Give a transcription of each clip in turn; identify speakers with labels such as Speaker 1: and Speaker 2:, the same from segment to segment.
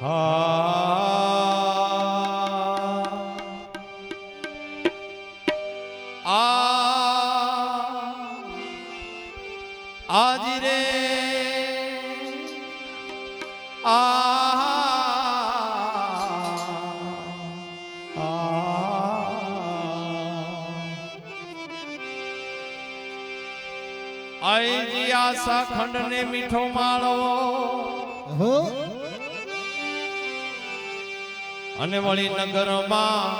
Speaker 1: આજ આ આઈજી આશા ખંડ ને મીઠો માળો
Speaker 2: હો
Speaker 1: અને વળી નગરમાં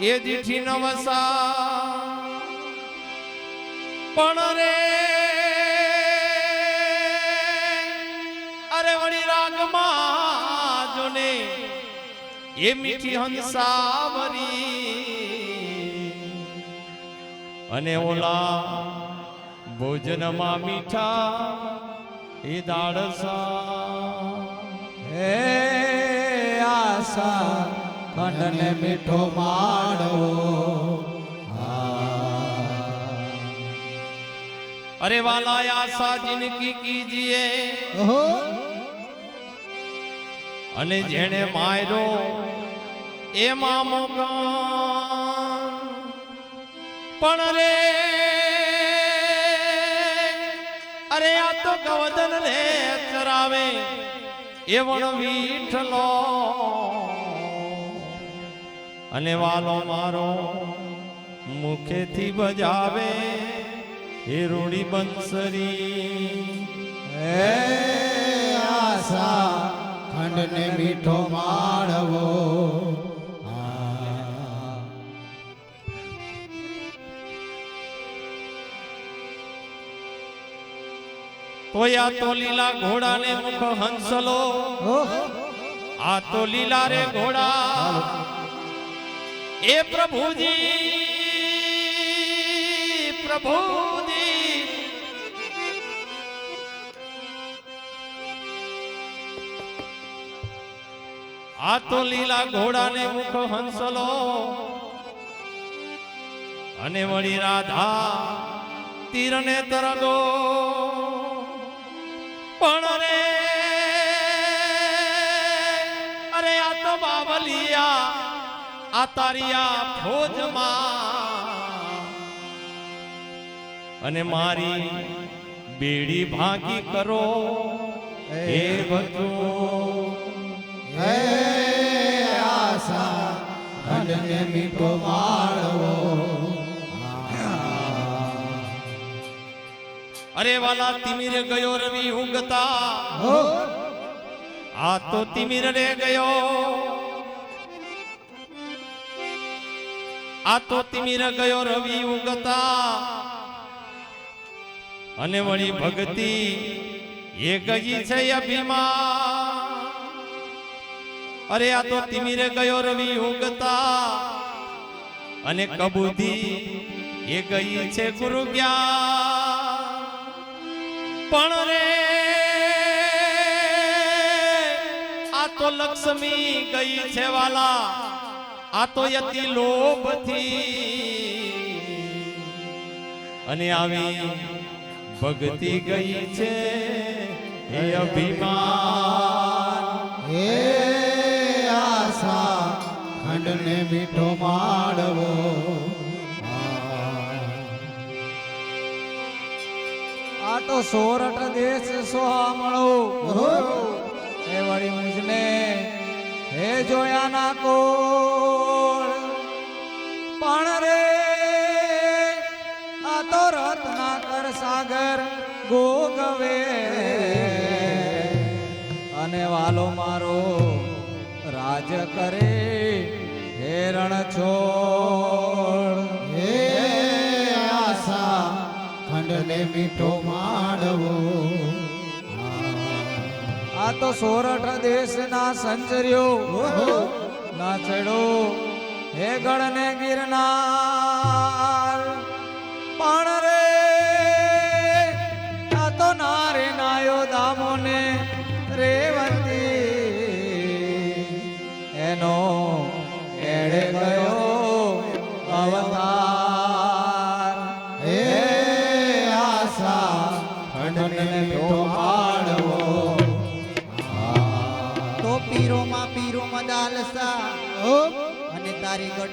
Speaker 1: એ દીઠી નવસા પણ રે, અરે વળી રાગમાં જોને એ મીઠી હંસાવરી. અને ઓલા ભોજનમાં મીઠા એ દાડસા
Speaker 2: હે આશા ખંડને મીઠો માડવો
Speaker 1: અરે વાલા આશા જિંદગી
Speaker 2: કીજીએ.
Speaker 1: અને જેણે માર્યો એ મામો પણ રે અરે આ તો ગવદન ને ચરાવે. એ વણ વીઠલો અને વાલો મારો મુખેથી બજાવે એ રૂડી બંસરી.
Speaker 2: હે આશા, ખંડને મીઠો માડવો
Speaker 1: તોય આ તો લીલા ઘોડાને મુખ હંસલો. આ તો લીલા રે ઘોડા. એ પ્રભુજી પ્રભુજી. આ તો લીલા ઘોડાને મુખ હંસલો. અને વળી રાધા તીરને તરગો. પણ રે અરે આ તો બાવલિયા, આ તારિયા ફોજમાં. અને મારી બેડી ભાગી કરો, હે બધું
Speaker 2: હે આશા અને મીઠો માડવો
Speaker 1: અરે વાલા તિમિર ગયો રવિ ઉગતા આ તો તિમિર રે ગયો. આ તો તિમિર ગયો રવિ ઉગતા અને વળી ભક્તિ એ ગઈ છે અભિમાન. અરે આ તો તિમિર ગયો રવિ ઉગતા અને કબૂધી એ ગઈ છે ગુરુ જ્ઞાન. પણ રે, આ તો લક્ષ્મી ગઈ છે વાલા, આ તો યતિ લોભથી. અને આવી ભક્તિ ગઈ છે એ અભિમાન.
Speaker 2: હે આશા, ખંડને મીઠો માડવો
Speaker 3: આ તો સોરઠ દેશ સોહામણો. હે વળી મુજને હે જોયા ના કોળ. પણ રે આ તો રત્નાકર સાગર ગોગવે અને વાલો મારો રાજ કરે હેરણ રણછોડ
Speaker 2: ખંડને મીઠો માડવો
Speaker 3: આ તો સોરઠ દેશના સંચર્યો. ના ચડો હે ગણ ને ગિરનાર. પણ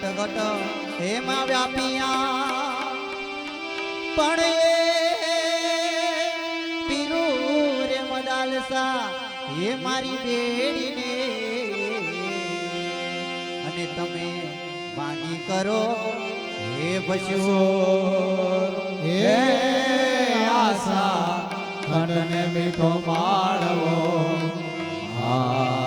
Speaker 4: ઘટ ગટ હેમાં વ્યાપિયા. પણ એ પીરું રે મદાલસા, એ મારી બેડીને. અને તમે માની કરો હે પશુઓ
Speaker 2: હે આશા ખંડને મીઠો માળવો આ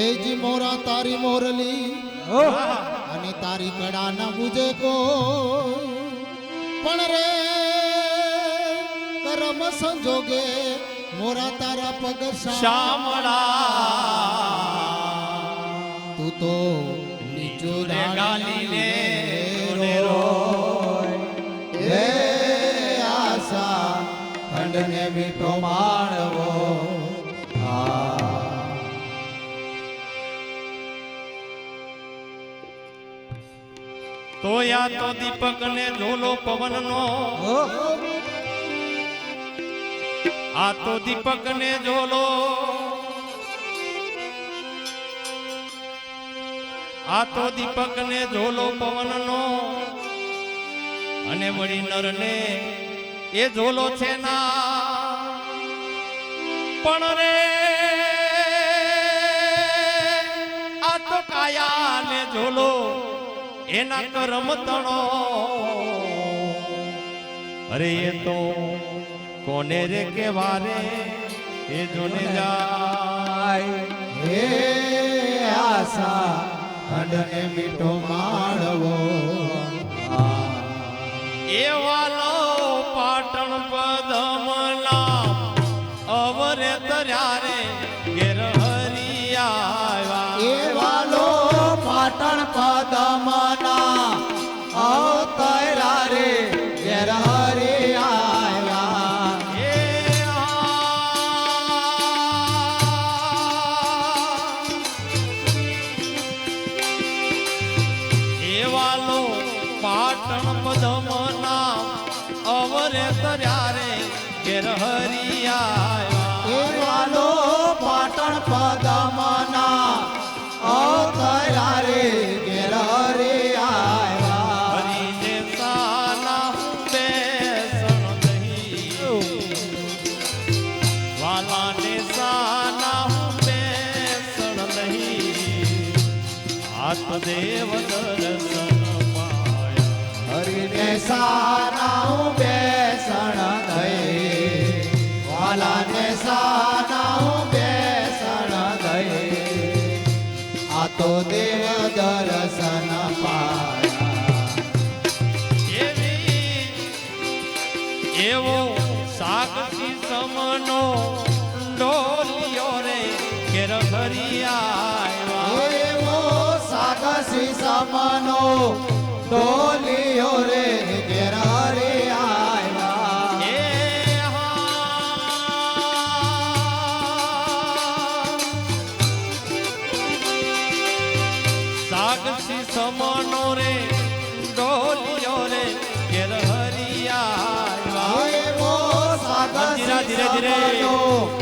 Speaker 2: એ જી મોરા તારી મોરલી. અને તારી કડા ન બુજે કો પણ રે કરમ સંજોગે મોરા તારા પગ
Speaker 1: શામળા.
Speaker 2: તું તો નીચો
Speaker 1: રે ગાલીને રોને
Speaker 2: રોય. હે આશા ખંડને મીઠો માળવો
Speaker 1: તો યા તો દીપક ને ઝોલો પવન નો આ તો દીપક ને ઝોલો. આ તો દીપક ને ઝોલો પવન નો અને વળી નર ને એ ઝોલો છે ના. પણ રે આ તો કાયા ને ઝોલો. એના કરમ તણો અરે એ તો કોને રે કેવા રે એ જોને જાય.
Speaker 2: હે આશા હડને મીઠો માળવો
Speaker 1: એ વાલો પાટણ પદમલા અવરે તર્યા રે
Speaker 2: પાટણ પદમના. આવતા રે ઘેર
Speaker 1: આત દેવ દર્શન પાયા
Speaker 2: હરિને સાના બેસણ ગયે વાલાને સાના બેસણ ગયે આ તો દેવ દર્શન પાયા.
Speaker 1: એવી સાક્ષી સમનો ડોલિયો રે કેર
Speaker 2: એવો સાગસી સમનો. ડોલિયો રે ઘેર
Speaker 1: હા. સાગસી સમનો રે ડોલિયો રે ઘેર હરિયા ધીરે, ધીરે, ધીરે.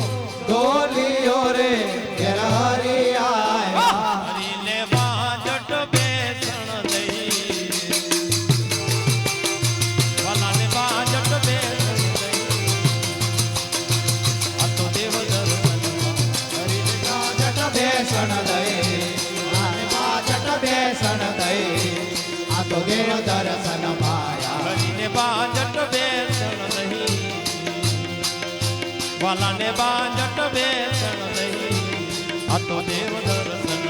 Speaker 1: દેવ દર્શન
Speaker 2: પાયા.
Speaker 1: હરીને બાજટ બેસણ દઈ વાલાને બાજટ બેસણ દઈ આ તો દેવ દર્શન.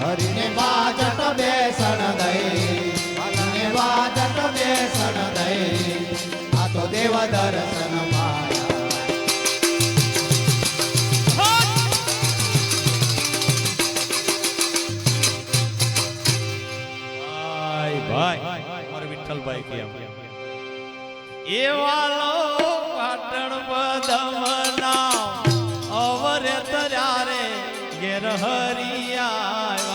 Speaker 2: હરિને બાજટ બેસણ દઈ. હરિને બાજટ બેસણ દઈ. આ તો દેવ દર્શન
Speaker 1: વિઠ્ઠલભાઈ કે એમ એ વાલો પાટણ પદમના ઘેર હરિયા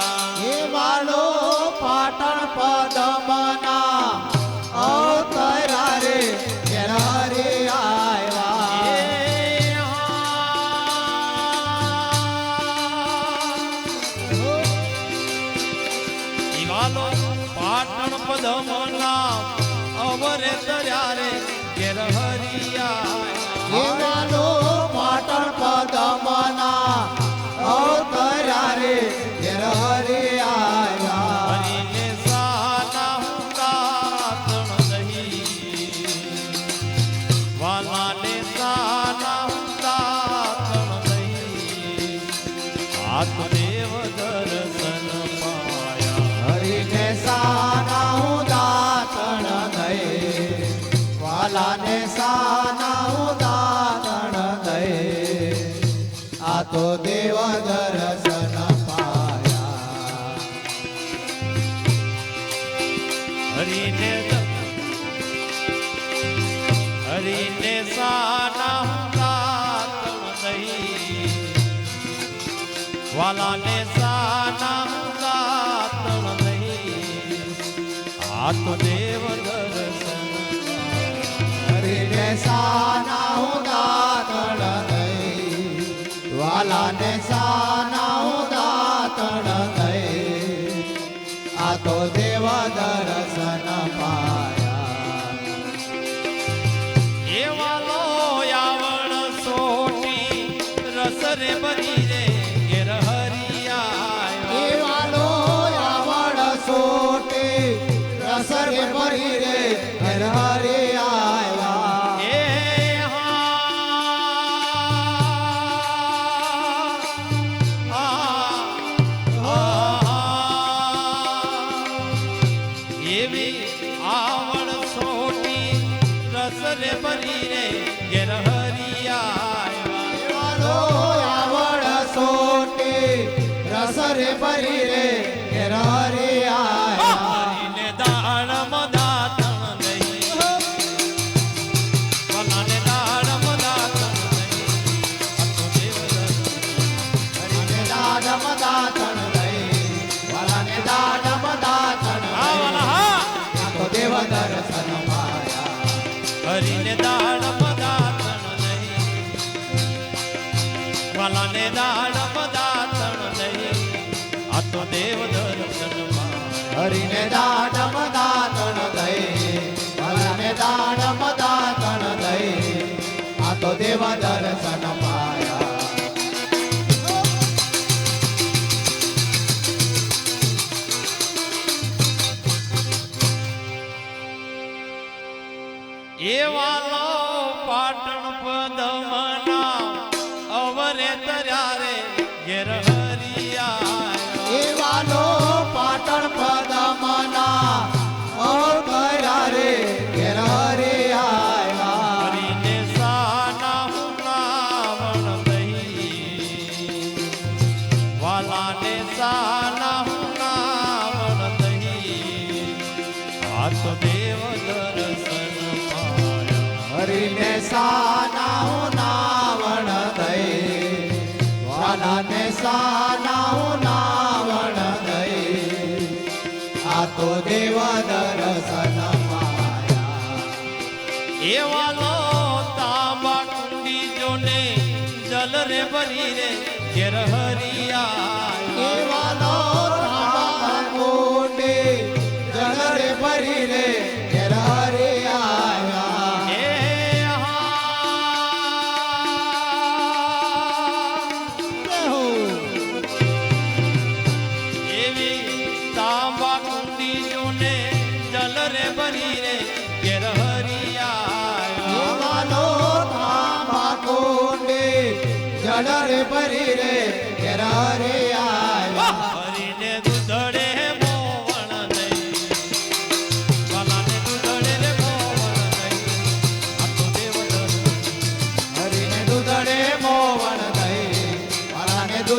Speaker 1: આત્મદેવ દર્શન
Speaker 2: હરે જય
Speaker 1: કરીને દાળ પદાર્થ નહીં. વાલાને
Speaker 2: દાળ બની રે ઘેર
Speaker 1: હરિયા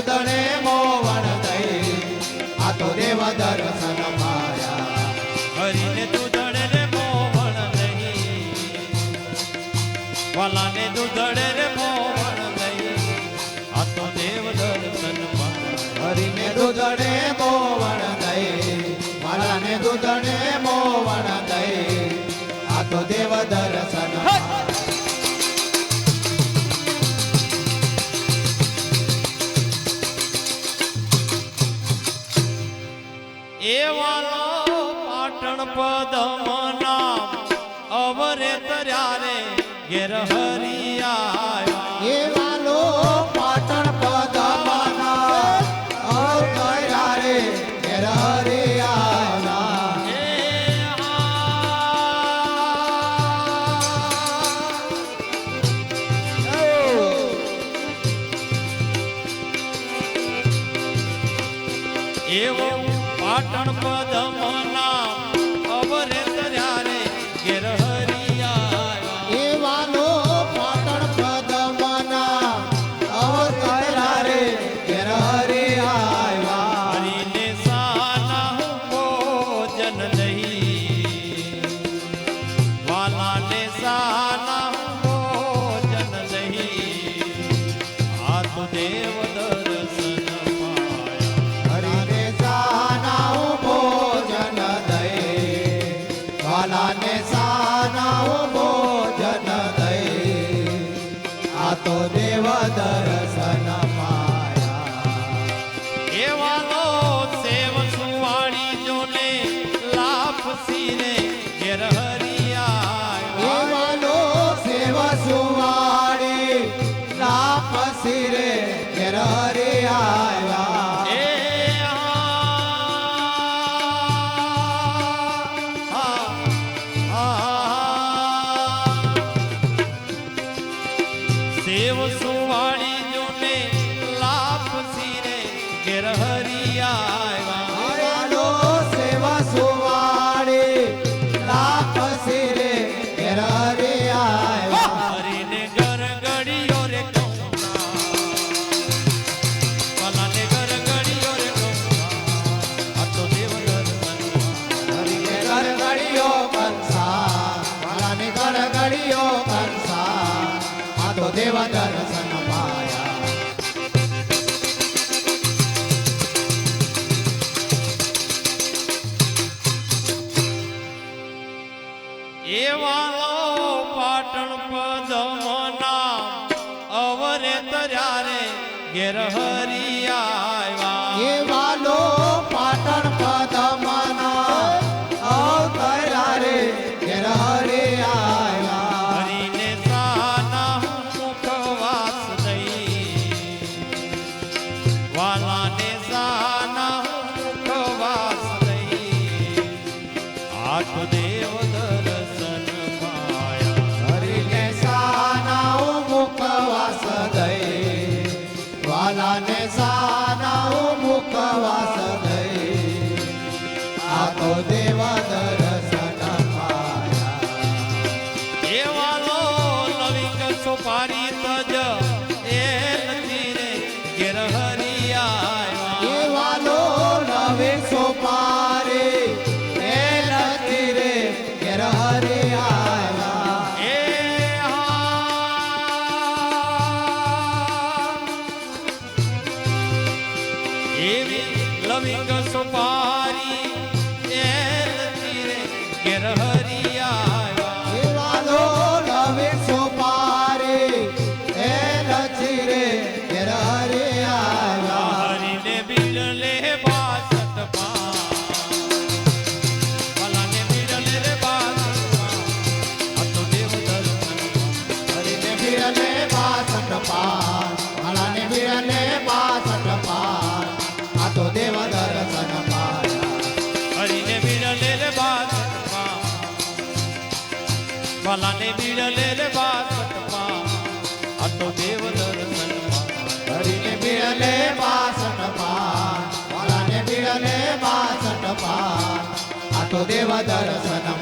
Speaker 1: સુદણે મોવણ થઈ. આ તો દેવ દર્શન
Speaker 2: માયા.
Speaker 1: હરીને દૂધડે રે મોવણ નહીં વાલાને દૂધડે રે મોવણ નહીં આ તો દેવ દર્શન
Speaker 2: હરીને દૂધડે મોવણ નહીં વાલાને દૂધડે મોવણ નહીં આ તો દેવ દર્શન
Speaker 1: એવાનો પાટણ પદમ નામ અવરે તર્યારે ઘેર હરિયા
Speaker 2: దేవదార సంగ દેવાલાને બીડલે રે
Speaker 1: બાસનમાં આ તો દેવ દર્શનમાં
Speaker 2: હરીને બીડલે બાસનમાં વાલાને બીડલે બાસનમાં આ તો દેવ દર્શનમાં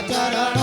Speaker 2: વાલા